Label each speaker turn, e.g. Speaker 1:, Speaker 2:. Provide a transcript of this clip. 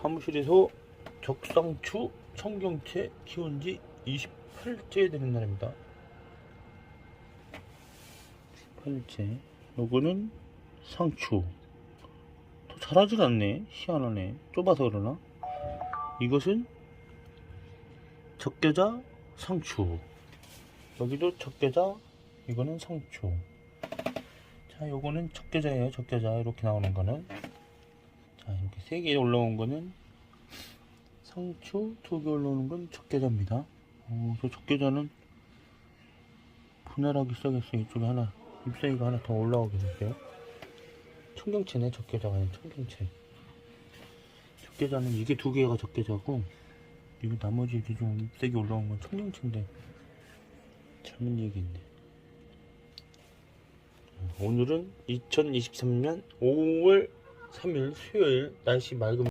Speaker 1: 사무실에서 적상추 청경채 키운 지 28일째 되는 날입니다. 28일째. 요거는 상추. 더 자라질 않네. 희한하네. 좁아서 그러나? 이것은 적게자 상추. 여기도 적게자, 이거는 상추. 자, 요거는 적게자예요. 적게자. 이렇게 나오는 거는. 자, 이렇게 세개 올라온 거는 상추, 두개 올라오는 건 적게자입니다. 어, 저 적게자는 분할하기 시작했어요. 이쪽에 하나, 잎사귀가 하나 더 올라오게 됐어요. 청경채네, 적게자가 아니라 청경채. 적게자는 이게 두 개가 적게자고, 이거 나머지 이렇게 좀 잎사귀 올라온 건 청경채인데, 잘못 얘기했네. 오늘은 2023년 5월 3일 수요일 날씨 맑은